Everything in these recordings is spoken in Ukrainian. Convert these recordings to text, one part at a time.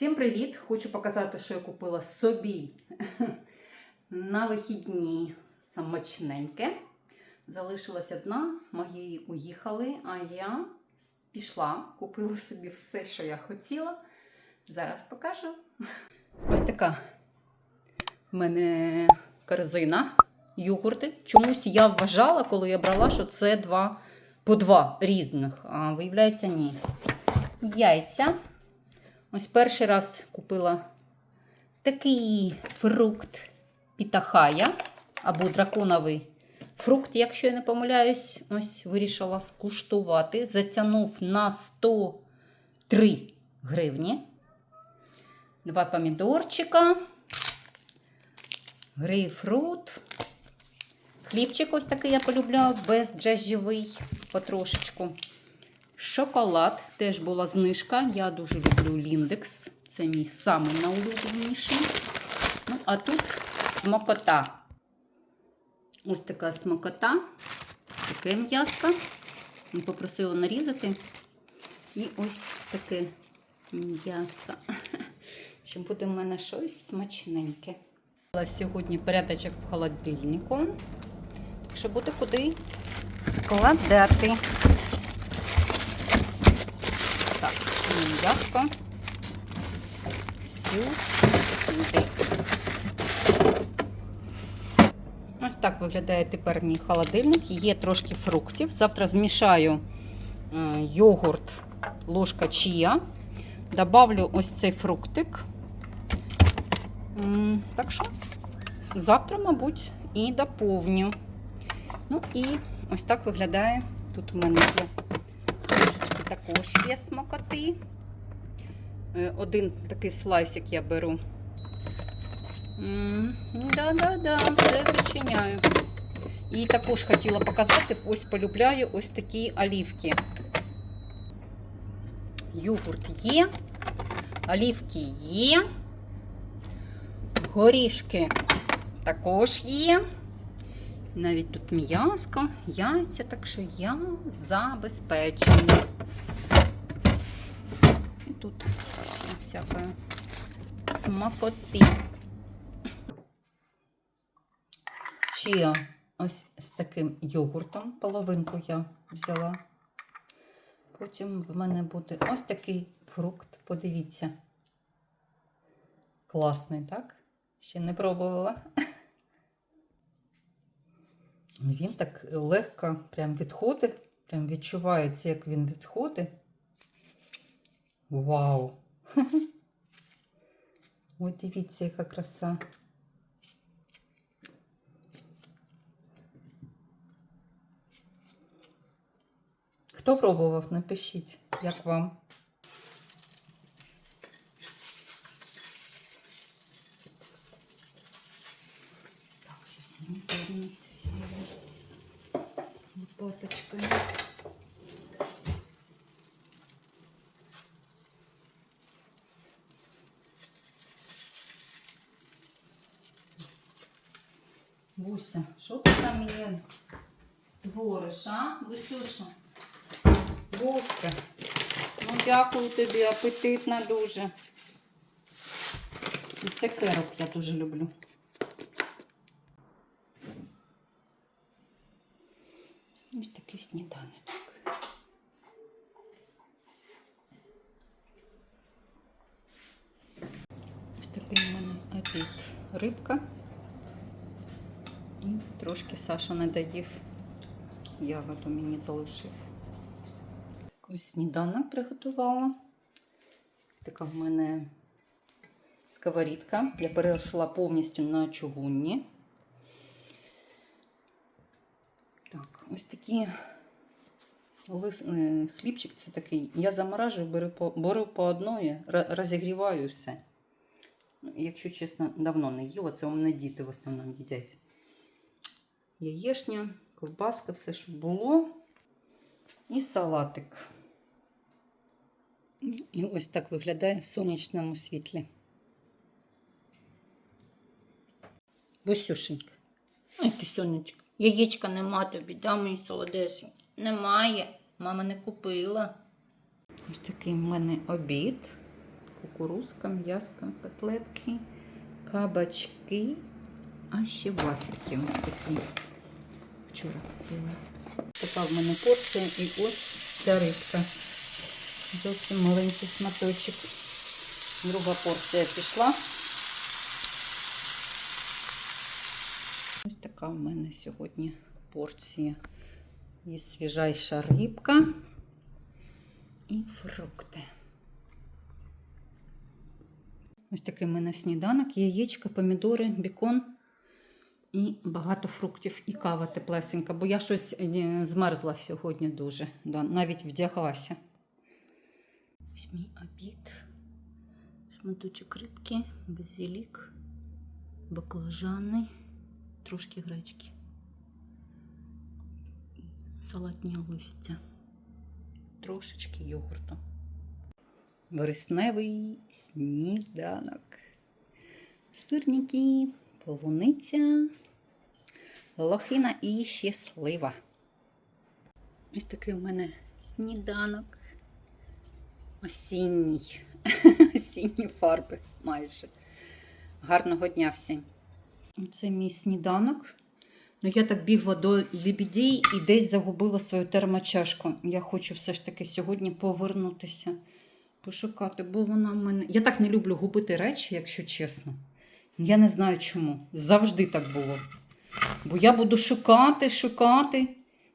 Всім привіт! Хочу показати, що я купила собі на вихідні самочненьке. Залишилась одна, мої уїхали, а я пішла, купила собі все, що я хотіла. Зараз покажу. Ось така в мене корзина, йогурти. Чомусь я вважала, коли я брала, що це два по два різних. А виявляється, ні. Яйця. Ось перший раз купила такий фрукт пітахая або драконовий фрукт, якщо я не помиляюсь, ось вирішила скуштувати. Затягнув на 103 гривні. Два помідорчика, грейпфрут. Хлібчик ось такий я полюбляю, бездрожжєвий потрошечку. Шоколад теж була знижка. Я дуже люблю Ліндекс. Це мій самий найулюбленіший. Ну, а тут смокота. Ось така смокота, таке м'яско. Попросила нарізати. І ось таке м'ясо. Щоб буде в мене щось смачненьке. Сьогодні порядочок в холодильнику. Так що буде куди складати. Так, м'яско. Сюди. Ось так виглядає тепер мій холодильник. Є трошки фруктів. Завтра змішаю е, йогурт, ложка чия. Добавлю ось цей фруктик. Так що завтра, мабуть, і доповню. Ну і ось так виглядає. Тут у мене є трошечки також є смакоти. Е, Один такий слайсик я беру. Да-да-да, вже зачиняю. І також хотіла показати, ось полюбляю ось такі олівки. Йогурт є, олівки є, горішки також є. Навіть тут м'язко, яйця, так що я забезпечена. Всякої смакоти. Чия ось з таким йогуртом, половинку я взяла. Потім в мене буде ось такий фрукт, подивіться. Класний, так? Ще не пробувала. Він так легко прям відходить, прям відчувається, як він відходить. Вау! Ой, дивіться, яка краса. Хто пробував, напишіть, як вам. Так, щось не видно цією лопаточкою. Буся, що ти там мені твориш, а? Бусюша? Буська. Ну, дякую тобі, апетитна дуже. І це керок я дуже люблю. Ось такий сніданочок. Ось такий у мене обід. Рибка. Трошки Саша не доїв. Ягоду мені залишив. Ось сніданок приготувала. Така в мене сковорідка. Я перейшла повністю на чугунні. Так, ось такі е, хлібчик це такий. Я заморажую, беру по, беру по одної, розігріваю все. Ну, Якщо чесно, давно не їла, це у мене діти в основному їдять. Яєшня, ковбаска, все, що було. І салатик. І ось так виглядає в сонячному світлі. Бусюшенька. Ой, ти сонечко. Яєчка нема тобі, да, мені солодесенька? Немає. Мама не купила. Ось такий в мене обід. кукурузка, м'яска, котлетки, кабачки, а ще вафельки ось такі. Вчора купила. Така в мене порція і ось ця рибка. Зовсім маленький шматочок. Друга порція пішла. Ось така в мене сьогодні порція. І свіжайша рибка і фрукти. Ось такий в мене сніданок, яєчка, помідори, бікон і багато фруктів і кава теплесенька, бо я щось е, змерзла сьогодні дуже, да, навіть вдяглася. Ось мій обід. Шматочок рибки, базилік, баклажани, трошки гречки, салатні листя, трошечки йогурту. Вересневий сніданок. Сирники, полуниця, лохина і ще слива. Ось такий у мене сніданок. Осінній. Осінні фарби майже. Гарного дня всім. Це мій сніданок. Ну, я так бігла до лебідей і десь загубила свою термочашку. Я хочу все ж таки сьогодні повернутися, пошукати, бо вона в мене. Я так не люблю губити речі, якщо чесно. Я не знаю чому. Завжди так було. Бо я буду шукати, шукати.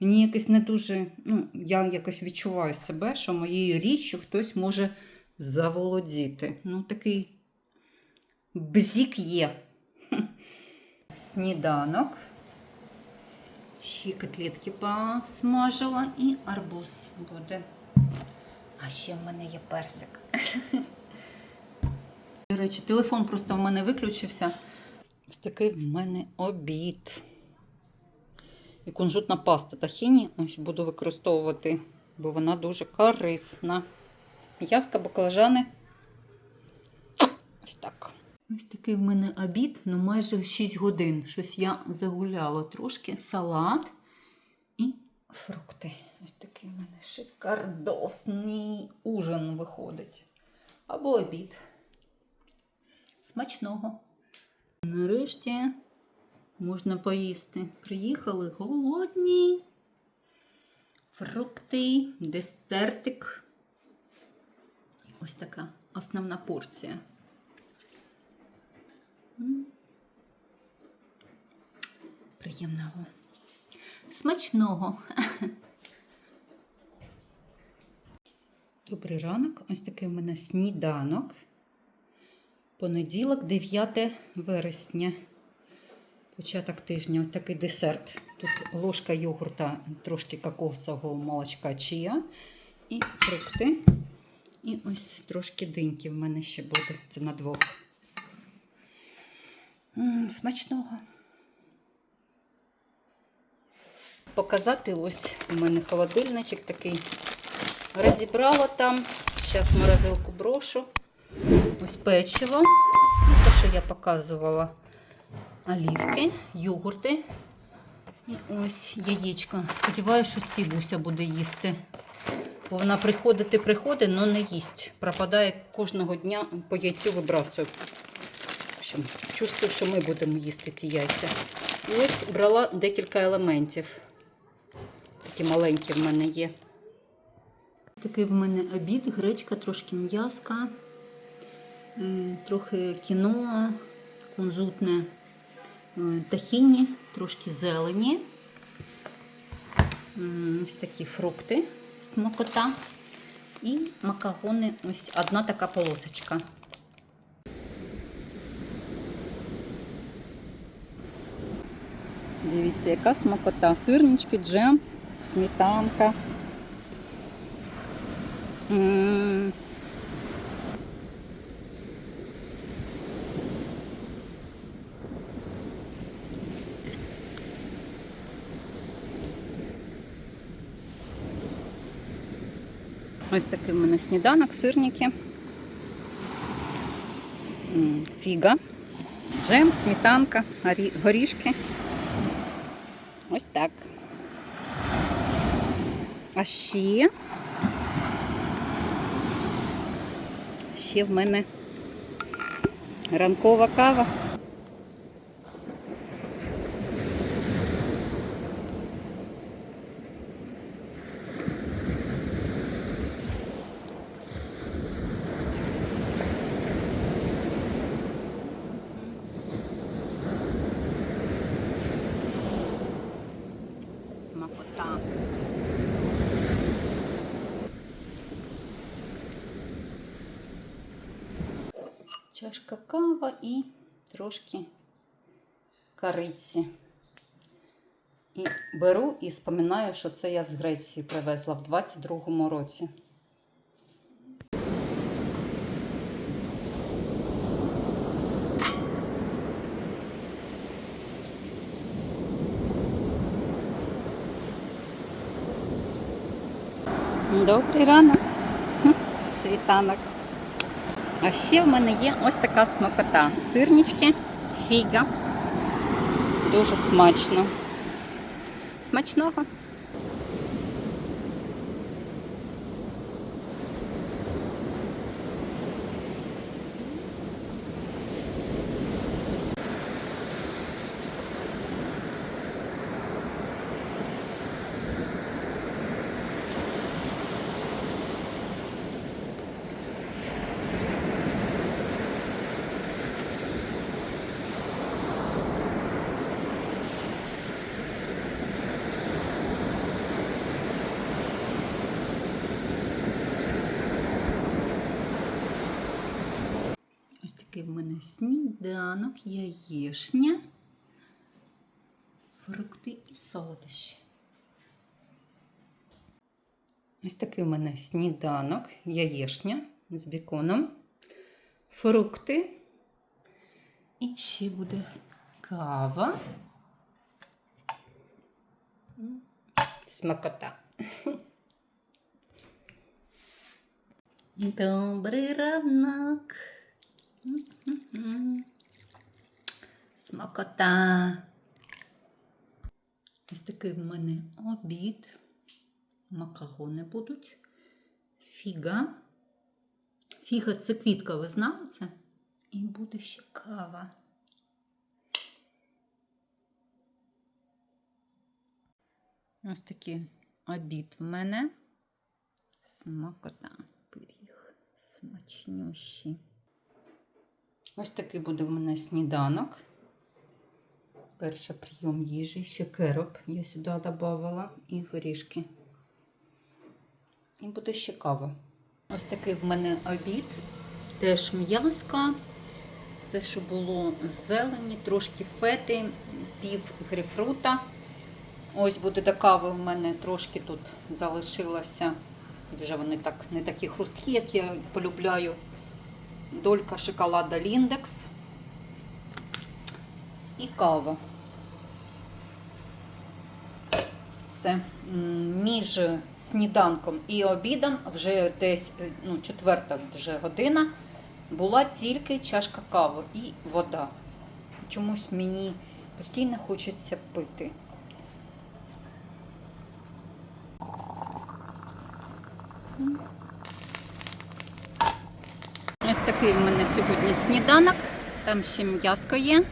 Мені якось не дуже. Ну, я якось відчуваю себе, що моєю річчю хтось може заволодіти. Ну, такий бзік є. Сніданок. Ще котлетки посмажила і арбуз буде. А ще в мене є персик. Речі, телефон просто в мене виключився. Ось такий в мене обід. І кунжутна паста тахіні ось буду використовувати, бо вона дуже корисна. М'язка, баклажани. Ось так. Ось такий в мене обід, ну майже 6 годин. Щось я загуляла трошки. Салат і фрукти. Ось такий в мене шикардосний ужин виходить. Або обід. Смачного. Нарешті можна поїсти. Приїхали голодні. Фрукти, десертик. Ось така основна порція. Приємного. Смачного. Добрий ранок. Ось такий у мене сніданок. Понеділок, 9 вересня. Початок тижня. Ось такий десерт. Тут ложка йогурта, трошки кокосового молочка чия і фрукти. І ось трошки диньки в мене ще буде. Це на двох. М, Смачного. Показати ось у мене холодильничок такий. Розібрала там. Зараз морозилку брошу. Ось печиво. Ну, Те, що я показувала. Олівки, йогурти. І ось яєчко. Сподіваюся, що Сібуся буде їсти. Бо вона приходити приходить, але не їсть. Пропадає кожного дня по яйцю вибрасує. В общем, чувствую, що ми будемо їсти ті яйця. І ось брала декілька елементів. Такі маленькі в мене є. Такий в мене обід, гречка, трошки м'яска, е, трохи кіно, кунжутне е, тахіні, трошки зелені. Ось такі фрукти, смакота. І макагони, ось одна така полосочка. Дивіться, яка смакота. Сирнички, джем, сметанка. М. Ось такий в мене сніданок, сирники, фіга, джем, сметанка, горішки. Ось так. А ще ще в мене ранкова кава. Смакота. Чашка кава і трошки кориці. І беру і споминаю, що це я з Греції привезла в 22-му році. Добрий ранок. Світанок. А ще в мене є ось така смакота. Сирнички, фіга. Дуже смачно. Смачного. Ось такий в мене сніданок, яєшня, фрукти і солодощі. Ось такий в мене сніданок, яєшня з біконом, фрукти. І ще буде кава. Смакота. Добрий ранок. Смакота. Ось такий в мене обід. Макарони будуть. Фіга. Фіга це квітка, ви знали це? І буде ще кава. Ось такий обід в мене. Смакота. Пиріг. Смачнющий. Ось такий буде в мене сніданок. Перший прийом їжі, ще кероп я сюди додавала і горішки. І буде ще кава. Ось такий в мене обід. Теж м'яска. Все, що було зелені, трошки фети, пів грейпфрута. Ось буде до кави в мене трошки тут залишилося. Вже вони так не такі хрусткі, як я полюбляю. Долька шоколада Ліндекс і кава. Все. Між сніданком і обідом вже десь е, ну, четверта вже година була тільки чашка кави і вода. Чомусь мені постійно хочеться пити. Ось такий в мене сьогодні сніданок. Там ще м'яско є,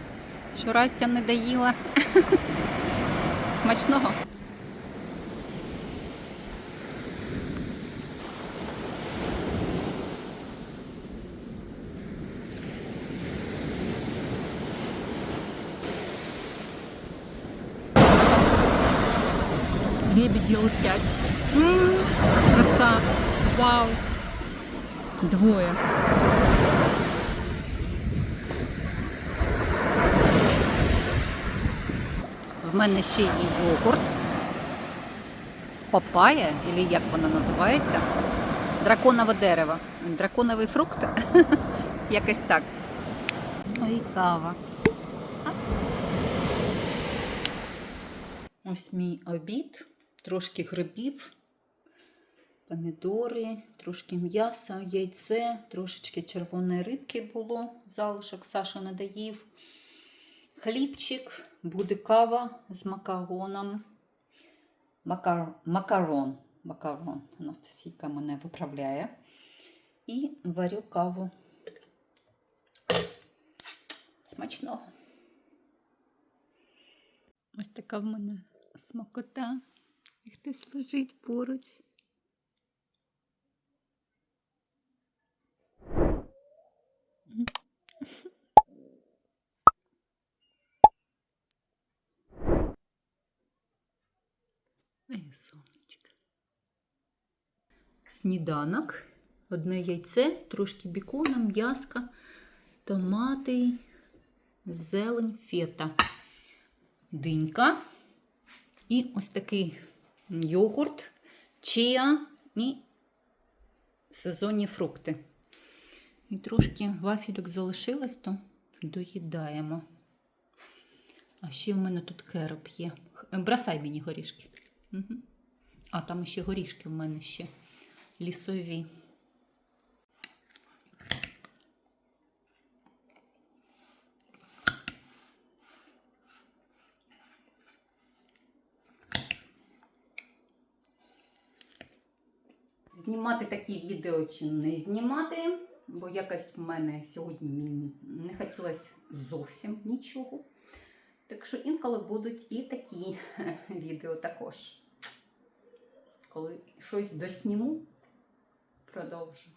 що Растя не доїла. Смачного. Лебеді летять. Краса. Вау. Двоє. Мене ще є йогурт з папая, або як вона називається. Драконове дерево. Драконовий фрукт. Якось так. Ой, кава. Ось мій обід, трошки грибів, помідори, трошки м'яса, яйце, трошечки червоної рибки було, залишок Саша не доїв. Хлібчик, буде кава з макароном. Макар... Макарон. Макарон. Анастасійка мене виправляє. і варю каву. Смачного. Ось така в мене смакота. І хтось лежить поруч. Ей, сонечко. Сніданок. Одне яйце, трошки бікона, м'яска, томати, зелень, фета, динька. І ось такий йогурт, чия і сезонні фрукти. І трошки вафельок залишилось, то доїдаємо. А ще в мене тут кероп є. Бросай мені горішки. Угу. А там ще горішки в мене ще лісові. Знімати такі відео чи не знімати, бо якось в мене сьогодні мені не хотілося зовсім нічого. Так що інколи будуть і такі відео також. Коли щось досніму, продовжу.